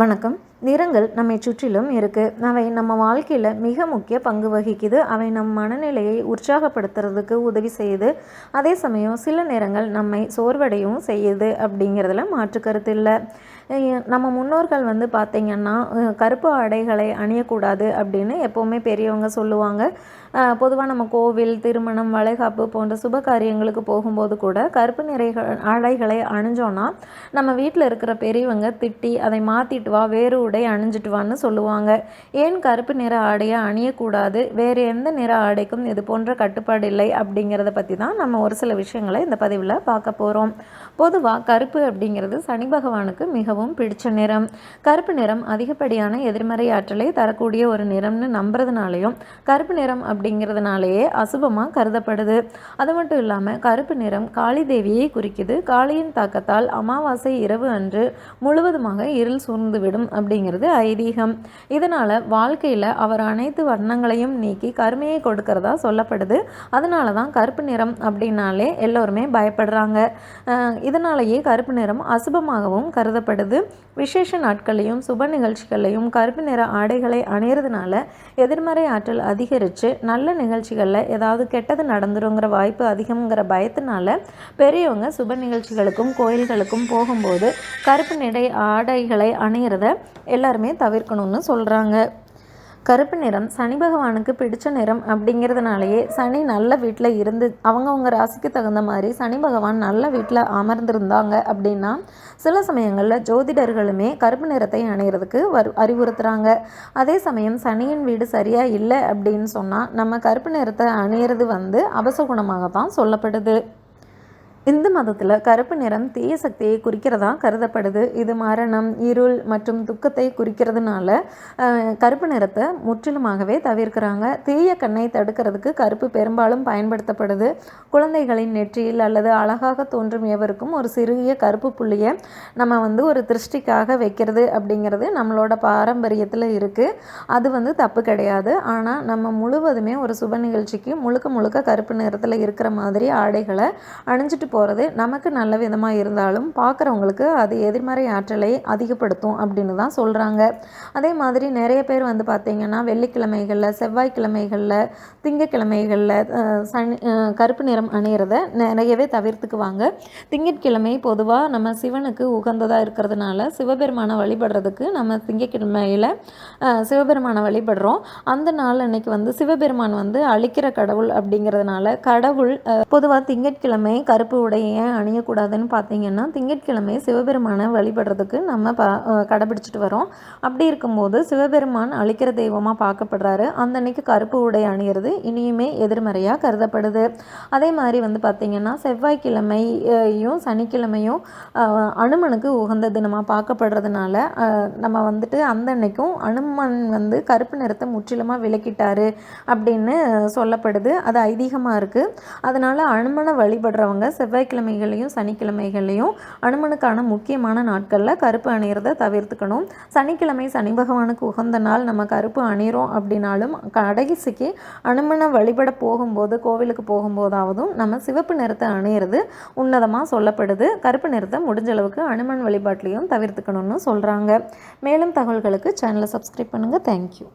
வணக்கம். நிறங்கள் நம்மை சுற்றிலும் இருக்குது அவை நம்ம வாழ்க்கையில் மிக முக்கிய பங்கு வகிக்குது. அவை நம் மனநிலையை உற்சாகப்படுத்துறதுக்கு உதவி செய்யுது. அதே சமயம் சில நேரங்கள் நம்மை சோர்வடையவும் செய்யுது அப்படிங்கிறதுல மாற்று கருத்து இல்லை. நம்ம முன்னோர்கள் வந்து பார்த்திங்கன்னா கருப்பு ஆடைகளை அணியக்கூடாது அப்படின்னு எப்போவுமே பெரியவங்க சொல்லுவாங்க. பொதுவாக நம்ம கோவில் திருமணம் வளைகாப்பு போன்ற சுப காரியங்களுக்கு போகும்போது கூட கருப்பு நிறைகள் ஆடைகளை அணிஞ்சோன்னா நம்ம வீட்டில் இருக்கிற பெரியவங்க திட்டி அதை மாற்றிட்டு வா வேறு உடை அணிஞ்சிட்டு வான்னு சொல்லுவாங்க. ஏன் கருப்பு நிற ஆடையை அணியக்கூடாது? வேறு எந்த நிற ஆடைக்கும் இது போன்ற கட்டுப்பாடு இல்லை அப்படிங்கிறத பற்றி தான் நம்ம ஒரு சில விஷயங்களை இந்த பதிவில் பார்க்க போகிறோம் பொதுவாக கருப்பு அப்படிங்கிறது சனி பகவானுக்கு மிகவும் பிடிச்ச நிறம். கருப்பு நிறம் அதிகப்படியான எதிர்மறை ஆற்றலை தரக்கூடிய ஒரு நிறம்னு நம்புறதுனாலையும் கருப்பு நிறம் அப்படி அப்படிங்கிறதுனாலேயே அசுபமாக கருதப்படுது. அது மட்டும் இல்லாமல் கருப்பு நிறம் காளி தேவியை குறிக்குது. காளியின் தாக்கத்தால் அமாவாசை இரவு அன்று முழுவதுமாக இருள் சூழ்ந்துவிடும் அப்படிங்கிறது ஐதீகம். இதனால் வாழ்க்கையில் அவர் அனைத்து வர்ணங்களையும் நீக்கி கருமையை கொடுக்கறதா சொல்லப்படுது. அதனால தான் கருப்பு நிறம் அப்படின்னாலே எல்லோருமே பயப்படுறாங்க. இதனாலேயே கருப்பு நிறம் அசுபமாகவும் கருதப்படுது. விசேஷ நாட்களையும் சுப நிகழ்ச்சிகளையும் கருப்பு நிற ஆடைகளை அணியறதுனால எதிர்மறை ஆற்றல் அதிகரித்து நல்ல நிகழ்ச்சிகளில் ஏதாவது கெட்டது நடந்துருங்கிற வாய்ப்பு அதிகங்கிற பயத்தினால பெரியவங்க சுப நிகழ்ச்சிகளுக்கும் கோயில்களுக்கும் போகும்போது கருப்பு நிறை ஆடைகளை அணியிறத எல்லாருமே தவிர்க்கணும்னு சொல்கிறாங்க கருப்பு நிறம் சனி பகவானுக்கு பிடிச்ச நிறம் அப்படிங்கிறதுனாலேயே சனி நல்ல வீட்டில் இருந்து அவங்கவுங்க ராசிக்கு தகுந்த மாதிரி சனி பகவான் நல்ல வீட்டில் அமர்ந்திருந்தாங்க அப்படின்னா சில சமயங்களில் ஜோதிடர்களுமே கருப்பு நிறத்தை அணைகிறதுக்கு வரு அறிவுறுத்துகிறாங்க அதே சமயம் சனியின் வீடு சரியாக இல்லை அப்படின்னு சொன்னால் நம்ம கருப்பு நிறத்தை அணியிறது வந்து அபசகுணமாக தான் சொல்லப்படுது. இந்து மதத்தில் கருப்பு நிறம் தீய சக்தியை குறிக்கிறதா கருதப்படுது. இது மரணம் இருள் மற்றும் துக்கத்தை குறிக்கிறதுனால கருப்பு நிறத்தை முற்றிலுமாகவே தவிர்க்கிறாங்க. தீய கண்ணை தடுக்கிறதுக்கு கருப்பு பெரும்பாலும் பயன்படுத்தப்படுது. குழந்தைகளின் நெற்றியில் அல்லது அழகாக தோன்றும் எவருக்கும் ஒரு சிறிய கருப்பு புள்ளியை நம்ம வந்து ஒரு திருஷ்டிக்காக வைக்கிறது அப்படிங்கிறது நம்மளோட பாரம்பரியத்தில் இருக்குது அது வந்து தப்பு கிடையாது. ஆனால் நம்ம முழுவதுமே ஒரு சுப நிகழ்ச்சிக்கு முழுக்க முழுக்க கருப்பு நிறத்தில் இருக்கிற மாதிரி ஆடைகளை அணிஞ்சிட்டு போகிறது நமக்கு நல்ல விதமாக இருந்தாலும் பார்க்குறவங்களுக்கு அது எதிர்மறை ஆற்றலை அதிகப்படுத்தும் அப்படின்னு தான் சொல்கிறாங்க அதே மாதிரி நிறைய பேர் வந்து பார்த்திங்கன்னா வெள்ளிக்கிழமைகளில் செவ்வாய்க்கிழமைகளில் திங்கக்கிழமைகளில் சனி கருப்பு நிறம் அணிகிறத நிறையவே தவிர்த்துக்குவாங்க. திங்கட்கிழமை பொதுவாக நம்ம சிவனுக்கு உகந்ததாக இருக்கிறதுனால சிவபெருமானை வழிபடுறதுக்கு நம்ம திங்கக்கிழமையில் சிவபெருமானை வழிபடுறோம். அந்த நாள் அன்னைக்கு வந்து சிவபெருமான் வந்து அழிக்கிற கடவுள் அப்படிங்கிறதுனால கடவுள் பொதுவாக திங்கட்கிழமை கருப்பு உடையை அணியக்கூடாதுன்னு பார்த்தீங்கன்னா திங்கட்கிழமை சிவபெருமானை வழிபடுறதுக்கு நம்ம ப கடைபிடிச்சிட்டு வரோம். அப்படி இருக்கும்போது சிவபெருமான் அழிக்கிற தெய்வமாக பார்க்கப்படுறாரு. அந்த அன்னைக்கு கருப்பு உடை அணியிறது இனியுமே எதிர்மறையாக கருதப்படுது. அதே மாதிரி வந்து பார்த்திங்கன்னா செவ்வாய்க்கிழமையும் சனிக்கிழமையும் அனுமனுக்கு உகந்த தினமாக பார்க்கப்படுறதுனால நம்ம வந்துட்டு அந்த அன்னைக்கும் அனுமன் வந்து கருப்பு நிறத்தை முற்றிலுமாக விளக்கிட்டாரு அப்படின்னு சொல்லப்படுது. அது ஐதீகமாக இருக்குது அதனால் அனுமனை வழிபடுறவங்க செவ்வாய் செவ்வாய்க்கிழமைகளையும் சனிக்கிழமைகளையும் அனுமனுக்கான முக்கியமான நாட்களில் கருப்பு அணிகிறத தவிர்த்துக்கணும். சனிக்கிழமை சனி பகவானுக்கு உகந்த நாள் நம்ம கருப்பு அணிகிறோம் அப்படின்னாலும் கடைசிக்கு அனுமனை வழிபட போகும்போது கோவிலுக்கு போகும்போதாவதும் நம்ம சிவப்பு நிறத்தை அணியிறது உன்னதமாக சொல்லப்படுது. கருப்பு நிறத்தை முடிஞ்ச அளவுக்கு அனுமன் வழிபாட்டிலையும் தவிர்த்துக்கணும்னு சொல்கிறாங்க மேலும் தகவல்களுக்கு சேனலை சப்ஸ்கிரைப் பண்ணுங்கள் தேங்க்யூ